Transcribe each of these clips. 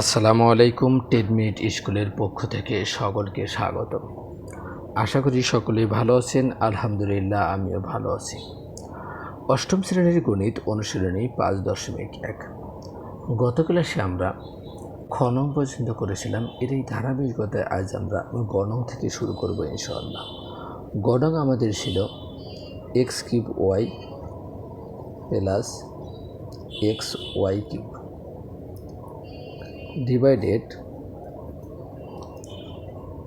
আসসালামু আলাইকুম ten minute স্কুলের পক্ষ থেকে সকলকে স্বাগত। আশা করি সকলেই ভালো আছেন, আলহামদুলিল্লাহ আমিও ভালো আছি। অষ্টম শ্রেণির গণিত অনুশীলনী পাঁচ দশমিক এক। গত ক্লাসে আমরা খনং পর্যন্ত করেছিলাম এর এই ধারাবাহিকতায় আজ আমরা গণং থেকে শুরু করব ইনশাআল্লাহ। গণং আমাদের ছিল x cube y plus x y cube. Divided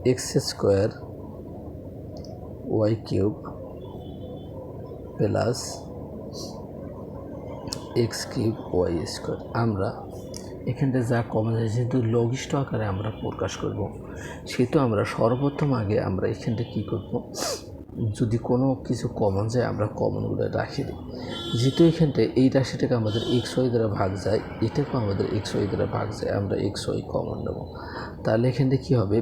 x square y cube plus x cube y square আমরা এখানটা যা কমন যায় যেহেতু লঘিষ্ঠ আকারে আমরা প্রকাশ করব। সেহেতু আমরা সর্বপ্রথম আগে আমরা এখানটা কী করব? যদি কোনো কিছু কমন যায়, আমরা কমনগুলো রাখি দিই। যেহেতু এখানটায় এই রাশিটাকে আমাদের এক্স ওয়াই দ্বারা ভাগ যায়, এটাকেও আমাদের এক্স ওয়াই দ্বারা ভাগ যায়, আমরা এক্স ওয়াই কমন নেব। তাহলে এখানটা কী হবে?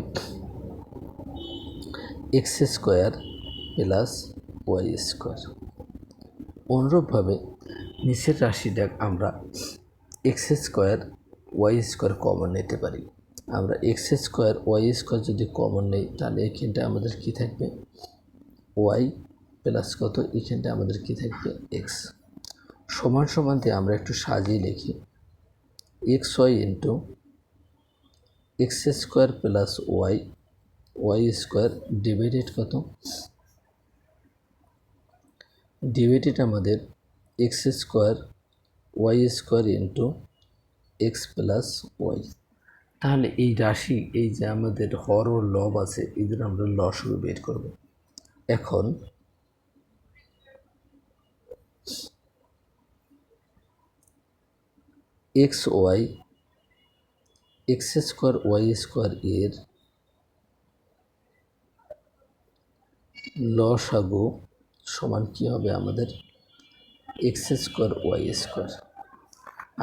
X square plus y square অনুরূপভাবে নিচের রাশিটা আমরা x square y square common নিতে পারি। আমরা এক্স স্কোয়ার ওয়াই স্কোয়ার যদি কমন নেই, তাহলে এখানটা আমাদের কী থাকবে? ওয়াই প্লাস কত? এখানটা আমাদের কী থাকবে? এক্স সমান সমান দিয়ে আমরা একটু সাজিয়ে লিখি। X y into x square plus y y square divided কত? ডিভাইডেড আমাদের x square y square into x plus y তাহলে এই রাশি, এই যে আমাদের হর ও লব আছে এদের আমরা লসগু বের করব। এখন x y x square y square এর লসাগু সমান কী হবে আমাদের? এক্স স্কোয়ার ওয়াই স্কোয়ার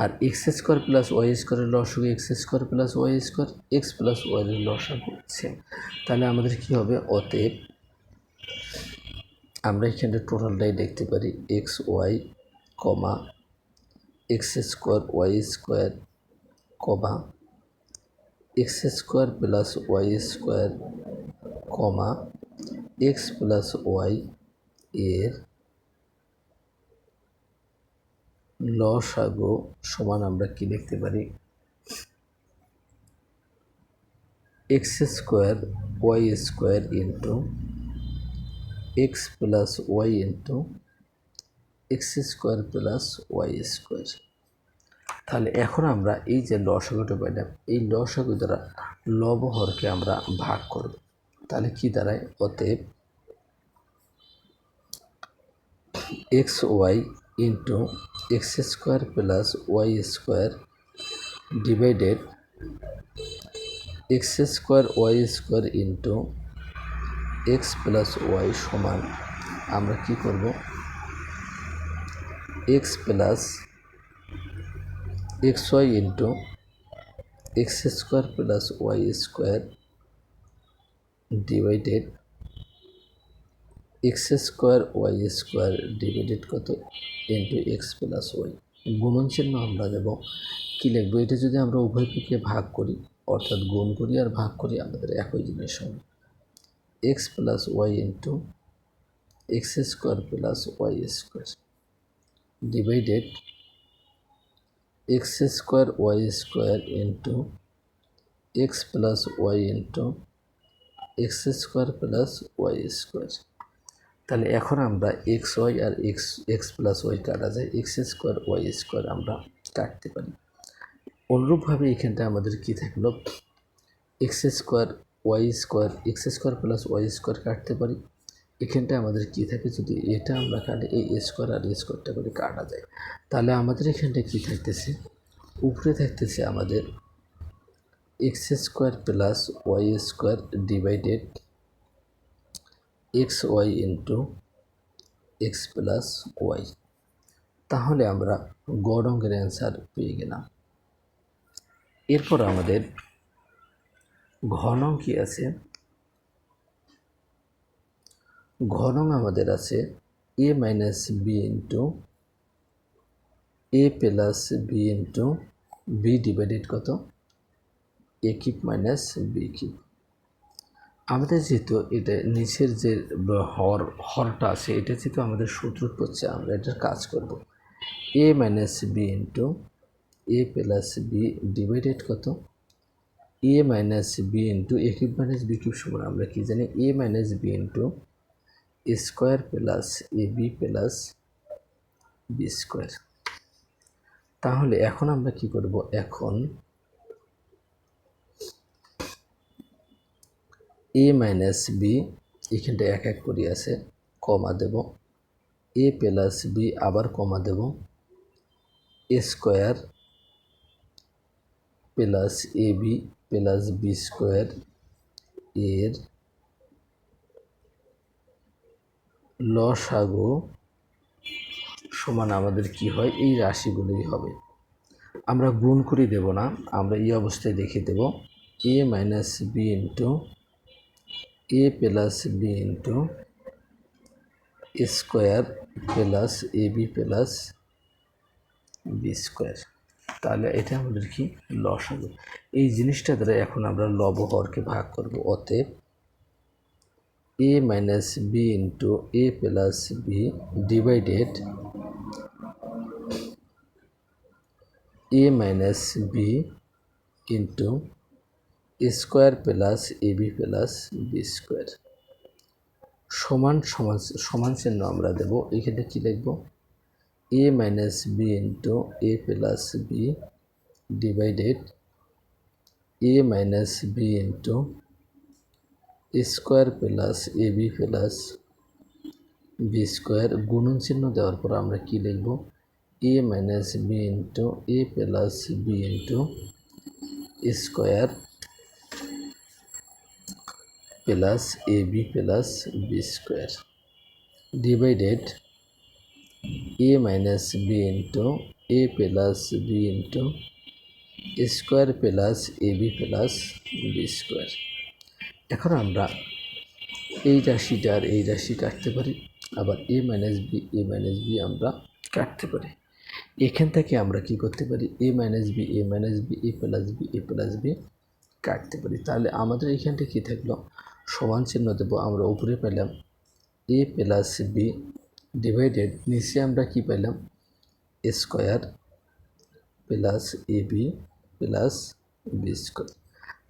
আর এক্স স্কোয়ার প্লাস ওয়াই স্কোয়ারের লসাগু x square plus y square x plus ওয়াইয়ের লসাগু সেম তাহলে আমাদের কী হবে? অতএব আমরা এখানে টোটালটাই দেখতে পারি x y comma x square y square comma x square plus y square comma x plus y এর লসাগু সমান আমরা কি লিখতে পারি? X square y square into x plus y into x square plus y square তাহলে এখন আমরা এই যে লসাগুটা পাইলাম, এই লসাগু দ্বারা লবহরকে আমরা ভাগ করব। তাহলে কি দাঁড়ায়? অতএব x y into x square plus y square divided x square y square into x plus y সমান আমরা কি করব? X plus x y into x square plus y square divided x square y square divided কত? Into x plus y. গুণন চিহ্ন আমরা দেব কী লিখব? এটা যদি আমরা উভয় দিকে ভাগ করি, অর্থাৎ গুণ করি আর ভাগ করি, আমাদের একই জিনিস হবে। X plus y into x square plus y square divided x square y square into x plus y into x square plus y square তাহলে এখন আমরা এক্স ওয়াই আর এক্স এক্স প্লাস ওয়াই কাটা যায়। এক্স স্কোয়ার ওয়াই স্কোয়ার আমরা কাটতে পারি। অনুরূপভাবে এখানটা আমাদের কী থাকল? X square y square x square plus y square কাটতে পারি। এখানটায় আমাদের কী থাকে? যদি এটা আমরা কাটে, এই স্কোয়ার আর স্কোয়ারটা করে কাটা যায়। তাহলে আমাদের এখানটায় কী থাকতেছে? উপরে থাকতেছে আমাদের x square plus y square divided x y into x plus y. তাহলে আমরা গড় অঙ্কের অ্যান্সার পেয়ে গেলাম। এরপর আমাদের ঘনং কি আছে? ঘনং আমাদের আছে a minus b into a plus b into b divided কত? A cube minus b cube আমাদের যেহেতু এটা নিচের যে হর, হরটা আছে, এটা যেহেতু আমাদের সূত্র পড়ছে আমরা এটার কাজ করব। A minus b into a plus b divided কত? A minus b into a cube minus b cube সমান আমরা কি জানি? A minus b into a square plus a b plus b square তাহলে এখন আমরা কি করব? এখন এ মাইনাস বি এখানটা এক এক করে আছে, কমা দেব। এ প্লাস বি আবার comma Dev. A square plus a b plus b square এর লসাগু সমান আমাদের কি হয়? এই রাশিগুলোই হবে। আমরা গুণ করে দেব না, আমরা এই অবস্থায় দেখে দেব। A minus b into a plus b into square plus a b plus b square. তাহলে এটা আমাদের কি? লস হবে। এই জিনিসটা দ্বারা এখন আমরা লব হরকে ভাগ করব অতএব a minus b into a plus b divided a minus b into square plus a b plus b square সমান সমান সমান চিহ্ন আমরা দেব। এখানে কী লিখব? A minus b into a plus b divided a minus b into square plus a b plus b square গুণন চিহ্ন দেওয়ার পর আমরা কী লিখব? Minus b into a plus b into square plus a b plus b square divided a minus b into a plus b into square plus a b plus b square এখন আমরা এই রাশিটা আর এই রাশি কাটতে পারি। আবার a minus b a minus b আমরা কাটতে পারি। এখান থেকে আমরা কি করতে পারি? A minus b a minus b a plus b a plus b কাটতে পারি। তাহলে আমাদের এখানটা কী থাকল? সমান চিহ্ন দেবো। আমরা উপরে পেলাম এ প্লাস বি ডিভাইডেড নিচে আমরা কি পেলাম? Square plus a b plus b square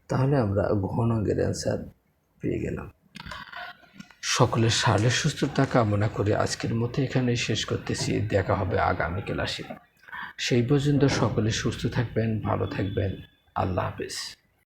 তাহলে আমরা ঘন অঙ্গের অ্যান্সার পেয়ে গেলাম। সকলের সারের সুস্থতা কামনা করে আজকের মতো এখানেই শেষ করতেছি। দেখা হবে আগামী ক্লাসে। সেই পর্যন্ত সকলে সুস্থ থাকবেন, ভালো থাকবেন। আল্লাহ হাফেজ।